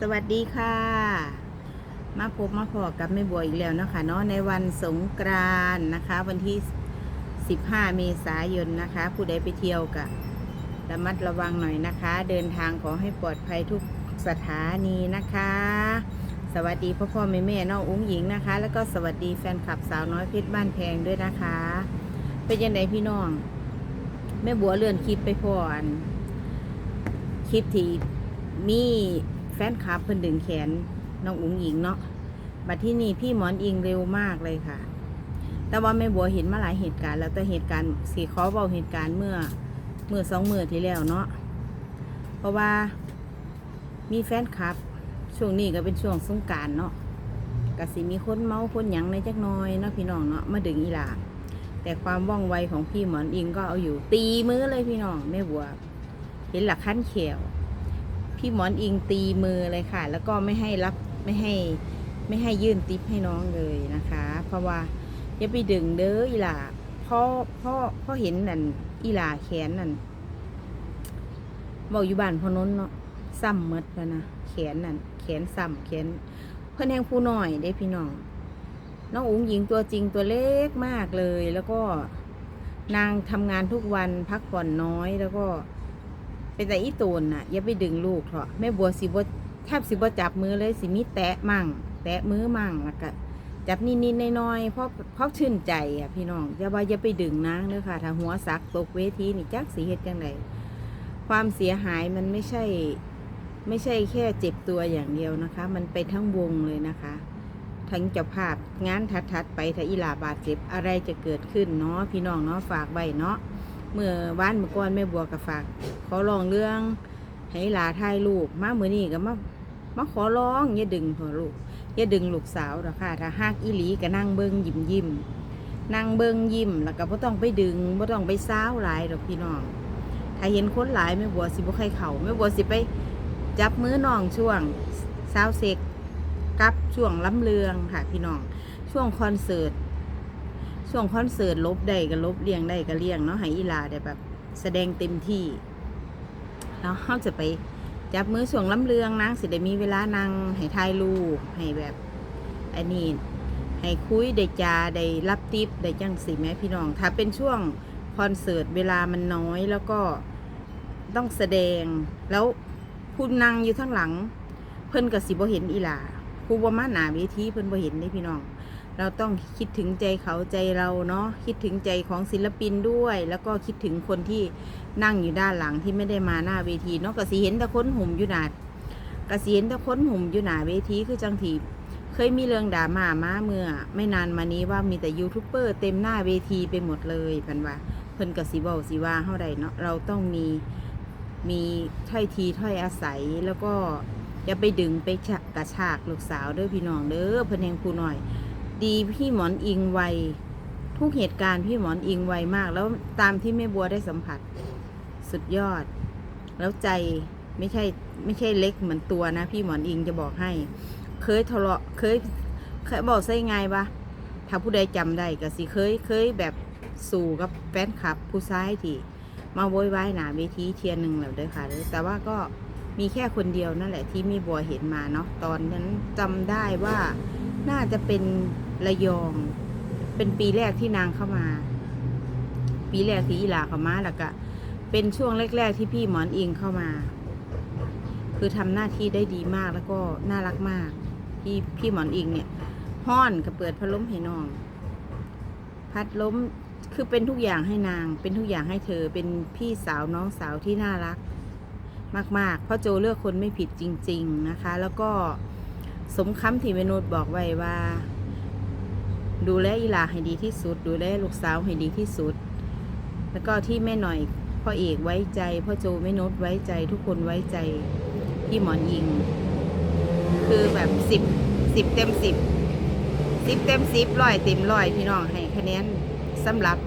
สวัสดีค่ะ มาพบมาพอกับแม่บัวอีกแล้วนะคะเนาะในวันสงกรานต์นะคะ วันที่ 15 เมษายนนะคะ ผู้ใดไปเที่ยวกับระมัดระวังหน่อยนะคะ เดินทางขอให้ปลอดภัยทุกสถานีนะคะ สวัสดีพ่อพ่อแม่แม่น้องอุ้งหญิงนะคะ แล้วก็สวัสดีแฟนคลับสาวน้อยเพชรบ้านแพงด้วยนะคะ เป็นยังไงพี่น้องแม่บัวเลื่อนคลิปไปพออันคลิปที่มี แฟนคลับเพิ่นดึงแขนน้องอุ๋งหญิงเนาะบัดที่นี่พี่หมอนอิงเร็วมากเลยค่ะ แต่ว่าแม่บัวเห็นมาหลายเหตุการณ์ แล้วแต่เหตุการณ์สีขอเบาเหตุการณ์เมื่อเมื่อสองมื่อที่แล้วเนาะเพราะว่ามีแฟนคลับ ช่วงนี้ก็เป็นช่วงสงการเนาะก็สิมีคนเมาคนหยังในจักน้อยเนาะพี่น้องเนาะมาดึงอีหลาแต่ความว่องไวของพี่หมอนอิงก็เอาอยู่ตีมือเลยพี่น้องแม่บัว เห็นหลักขั้นเขียว พี่หมอนอิงตีมือเลยค่ะ แล้วก็ไม่ให้รับไม่ให้ไม่ให้ยื่นติปให้น้องเลยนะคะ เพราะว่าอย่าไปดึงเด้ออีหล่าพ่อพ่อพ่อเห็นนั่นอีหล่าแขนนั่นบอกอยู่บ้านพอนนเนาะซ้ำหมดแล้วนะแขนนั่นแขนซ้ำแขนเพื่อนแหงผู้น้อยได้พี่น้องน้องอุ๋งหญิงตัวจริงตัวเล็กมากเลย แล้วก็นางทำงานทุกวันพักผ่อนน้อยแล้วก็ เป็นแต่อีตูนน่ะอย่าไปดึงลูกเถอะแม่บัวสิบแทบสิบจับมือเลยสิมีแตะมั่ง แตะมือมั่งแล้วก็จับนิดๆน้อยๆเพราะเพราะชื่นใจอะพี่น้องอย่าว่าอย่าไปดึงนางเด้อค่ะถ้าหัวสักตกเวทีนี่จักสีเฮ็ดจังไดความเสียหายมันไม่ใช่ ไม่ใช่แค่เจ็บตัวอย่างเดียวนะคะ มันไปทั้งวงเลยนะคะ ทั้งเจ้าภาพงานทัดๆไปถ้าอีลาบาดเจ็บอะไรจะเกิดขึ้นเนาะพี่น้องเนาะฝากไว้เนาะ เมื่อวานเมื่อก่อนแม่บัวกับฝากขอลองเรื่องให้หลาถ่ายลูกมาเมื่อนี้ก็มามาขอร้องอย่าดึงพอลูกอย่าดึงลูกสาวหรอกค่ะถ้าหักอีหลีก็นั่งเบิ้งยิ้มยิ้มนั่งเบิ้งยิ้มแล้วก็บ่ต้องไปดึงบ่ต้องไปซ้าวหลายดอกพี่น้องถ้าเห็นคนหลายแม่บัวสิบ่ใครเขาแม่บัวสิไปจับมือน้องช่วงสาวเซ็กกับช่วงล้ำเลืองค่ะพี่น้องช่วงคอนเสิร์ต ช่วงคอนเสิร์ตลบได้ก็ลบเลี่ยงได้ก็เลี่ยงเนาะให้อีลาได้แบบ แสดงเต็มที่แล้วเขาจะไปจับมือช่วงล้ำเลืองนางสิได้มีเวลานางให้ถ่ายรูปให้แบบอันนี้ให้คุยได้จาได้รับติปได้จังสิแม่พี่น้อง ถ้าเป็นช่วงคอนเสิร์ตเวลามันน้อยแล้วก็ต้องแสดง แล้วผู้นางอยู่ข้างหลัง เพิ่นกับสิบ่เห็นอีหลาผู้ว่ามาหนาเวทีเพิ่นบ่เห็นได้พี่น้อง เราต้องคิดถึงใจเขาใจเราเนาะคิดถึงใจของศิลปินด้วย แล้วก็คิดถึงคนที่นั่งอยู่ด้านหลังที่ไม่ได้มาหน้าเวทีเนาะกสิเห็นต่คนหุ่มอยู่หนากสิเห็นต่คนหุ่มอยู่หนาเวทีคือจังทีเคยมีเรื่องดรามามาเมื่อ ไม่นานมานี้ว่ามีแต่ยูทูบเบอร์เต็มหน้าเวทีไปหมดเลยพันว่าเพิ่นกสิเบาสิว่าเท่าใดเนาะเราต้องมีมีถ้อยทีถ้อยอาศัยแล้วก็อย่าไปดึงไปฉะกระชากลูกสาวเด้อพี่น้องเด้อเพิ่นแหงผู้น้อย ดีพี่หมอนอิงไวทุกเหตุการณ์พี่หมอนอิงไวมาก แล้วตามที่แม่บัวได้สัมผัส สุดยอด แล้วใจไม่ใช่ไม่ใช่เล็กเหมือนตัวนะ พี่หมอนอิงจะบอกให้ เคยทะเลาะเคยเคยบอกใส่ไงปะถ้าผู้ใดจำได้ก็สิเคยเคยแบบสู่กับแฟนคลับ ผู้ชายที่มาโวยวายหนาเวทีเทียนหนึ่งแล้วเด้อค่ะแต่ว่าก็มีแค่คนเดียวนั่นแหละที่แมีบัวเห็นมาเนาะตอนนั้นจำได้ว่า น่าจะเป็นระยอง เป็นปีแรกที่นางเข้ามา ปีแรกที่อีหลาเข้ามาแล้วก็เป็นช่วงแรก ๆ ที่พี่หมอนอิงเข้ามา คือทำหน้าที่ได้ดีมากแล้วก็น่ารักมากพี่พี่หมอนอิงเนี่ยห้อนกับเปิดพัดลมให้น้อง พัดลมคือเป็นทุกอย่างให้นาง เป็นทุกอย่างให้เธอเป็นพี่สาวน้องสาวที่น่ารัก มากๆ เพราะโจเลือกคนไม่ผิดจริง ๆนะคะ แล้วก็ สมคำที่เมนุษบอกไว้ว่า ดูแลอีหลาให้ดีที่สุด ดูแลลูกสาวให้ดีที่สุด แล้วก็ที่แม่หน่อยพ่อเอกไว้ใจพ่อโจแม่นุษไว้ใจทุกคนไว้ใจพี่หมอนยิง คือแบบสิบสิบเต็มสิบสิบเต็มสิบร้อยเต็มร้อยพี่น้องให้คะแนนสำหรับ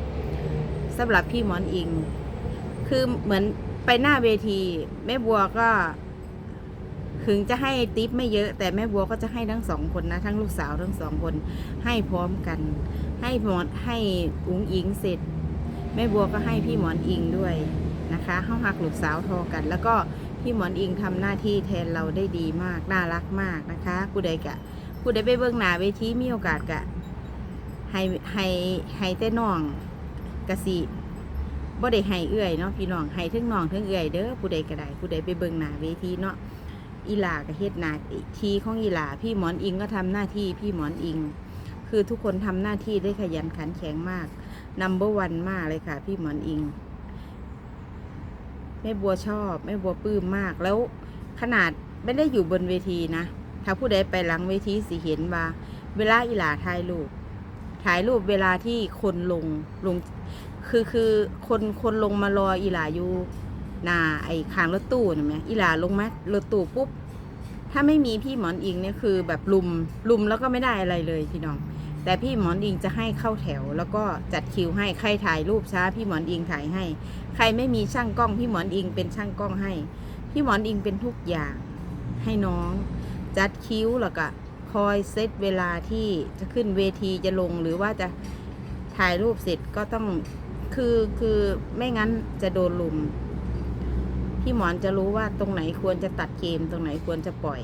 สำหรับพี่หมอนอิง คือเหมือนไปหน้าเวทีแม่บัวก็ ถึงจะให้ติปไม่เยอะ แต่แม่บัวก็จะให้ทั้งสองคนนะ ทั้งลูกสาวทั้งสองคนให้พร้อมกัน ให้หมอนให้อุ๋งอิงเสร็จ แม่บัวก็ให้พี่หมอนอิงด้วยนะคะเข้าหักลูกสาวทอกัน แล้วก็พี่หมอนอิงทำหน้าที่แทนเราได้ดีมากน่ารักมากนะคะผู้ใดกะผู้ใดไปเบื้องหน้าเวทีมีโอกาสกะให้ให้ให้แต่น้องกะสิบ่ได้ให้เอื้อยเนาะพี่น้องให้ถึงน้องถึงเอื้อยเด้อผู้ใดก็ได้ผู้ใดไปเบื้องหน้าเวทีเนาะ อีหลาก็เฮ็ดนาทีของอีหลาพี่หมอนอิงก็ทำหน้าที่พี่หมอนอิง คือทุกคนทำหน้าที่ได้ขยันขันแข็งมากนัมเบอร์วันมากเลยค่ะ พี่หมอนอิงแม่บัวชอบแม่บัวปลื้มมากแล้วขนาดไม่ได้อยู่บนเวทีนะ ถ้าผู้ใดไปหลังเวทีสิเห็นว่า เวลาอีหลาถ่ายรูปถ่ายรูปเวลาที่คนลงลง คือคือคนคนลงมารออีหลาอยู่ หนาไอ้คางรถตู้เห็นไหมอีหลาลงมารถตู้ปุ๊บ ถ้าไม่มีพี่หมอนอิงเนี่ยคือแบบลุมลุมแล้วก็ไม่ได้อะไรเลยพี่น้อง แต่พี่หมอนอิงจะให้เข้าแถว แล้วก็จัดคิวให้ใครถ่ายรูปช้า พี่หมอนอิงถ่ายให้ ใครไม่มีช่างกล้อง พี่หมอนอิงเป็นช่างกล้องให้ พี่หมอนอิงเป็นทุกอย่างให้น้อง จัดคิวแล้วก็คอยเซตเวลาที่จะขึ้นเวทีจะลงหรือว่าจะถ่ายรูปเสร็จก็ต้องคือคือไม่งั้นจะโดนลุม พี่หมอนจะรู้ว่าตรงไหนควรจะตัดเกม ตรงไหนควรจะปล่อย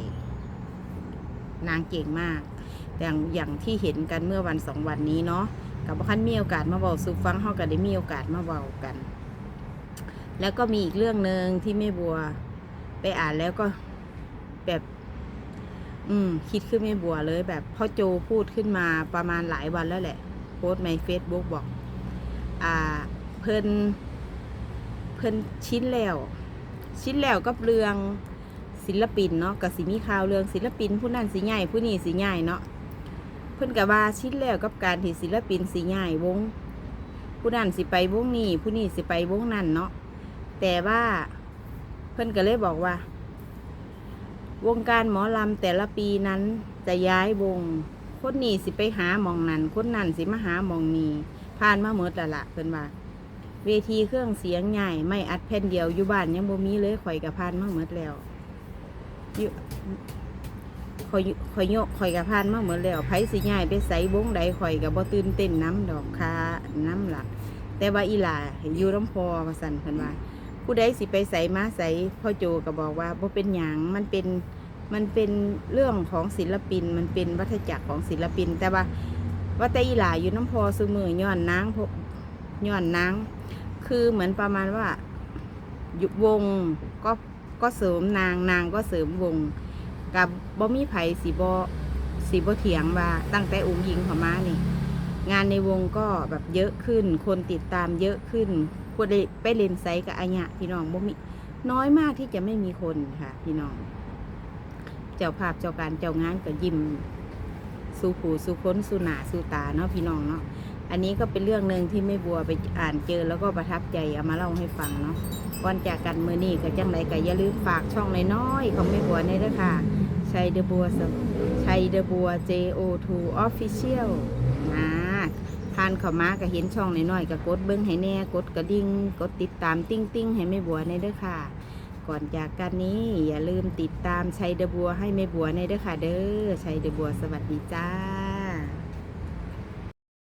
นางเก่งมากอย่างอย่างที่เห็นกันเมื่อวันสองวันนี้เนาะกับพันมีโอกาสมาเบาสู่ฟังเฮาก็ได้มีโอกาสมาเบากัน แล้วก็มีอีกเรื่องหนึ่งที่แม่บัว ไปอ่านแล้วก็แบบ อืม คิดขึ้นแม่บัวเลย แบบพ่อโจพูดขึ้นมาประมาณหลายวันแล้วแหละ โพสต์ในเฟซบุ๊กบอก อ่า เพิ่นเพิ่นชิ้นแล้ว ชิ้นแล้วกับเรื่องศิลปินเนาะกับสิมีข่าวเรื่องศิลปิน ผู้นั้นสิใหญ่ผู้นี้สิใหญ่เนาะเพิ่นกับว่าชิ้นแล้วกับการที่ศิลปินสิใหญ่วง ผู้นั้นสิไปวงนี้ผู้นี้สิไปวงนั้นเนาะแต่ว่าเพิ่นก็เลยบอกว่า วงการหมอลำแต่ละปีนั้นจะย้ายวงคนนี้สิไปหาหมองนั้นคนนั้นสิมาหาหมองนี้ผ่านมาเมดและละเพิ่นว่า เวทีเครื่องเสียงใหญ่ไม่อัดแผ่นเดียวอยู่บ้านยังบ่มีเลยข่อยกับพานมาเมดแล้วอยู่ข่อยข่อยโยกข่อยกับพานมาเมดแล้วไผสิใหญ่ไปใส่วงใดข่อยกับบ่ตื่นเต้นน้ำดอกคาน้ำหลัก แต่ว่าอีหล่าอยู่ลำพอว่าสั่นเพิ่นว่า ผู้ใดสิไปใส่มาใส่พ่อโจก็บอกว่าบ่เป็นหยังมันเป็นมันเป็นเรื่องของศิลปินมันเป็นวัฏจักรของศิลปิน แต่ว่าว่าแต่อีหลาอยู่น้ำพอซุมือย้อนนางพ ย้อนนางคือเหมือนประมาณว่ายู่วงก็ก็เสริมนางนางก็เสริมวง กับบ่มีไผสีบอสีบอเถียงว่าตั้งแต่องค์ยิงเขามานี่ งานในวงก็แบบเยอะขึ้น คนติดตามเยอะขึ้นควรไปเล่นไซกับอาญะพี่น้องบ่มีน้อยมากที่จะไม่มีคนค่ะ พี่น้อง เจ้าภาพเจ้าการเจ้างานก็ยิ้มสู่ผูสู่ค้นสู่หนาสู่ตาเนาะพี่น้องเนาะ อันนี้ก็เป็นเรื่องหนึ่งที่แม่บัวไปอ่านเจอแล้วก็ประทับใจเอามาเล่าให้ฟังเนาะก่อนจากกันมือนี่ก็จังไรก็อย่าลืมฝากช่องน้อยๆของแม่บัวในเด้อค่ะชัยเดบัวชัยเดบัว JO2 Official นะผ่านเข้ามาก็เห็นช่องน้อยๆก็กดเบิ้งให้แน่กดกระดิ่งกดติดตามติ้งติ้งๆให้แม่บัวในเด้อค่ะ ก่อนจากกันนี้ อย่าลืมติดตามชัยเดบัวให้แม่บัวในเด้อค่ะ เด้อชัยเดบัวสวัสดีจ้า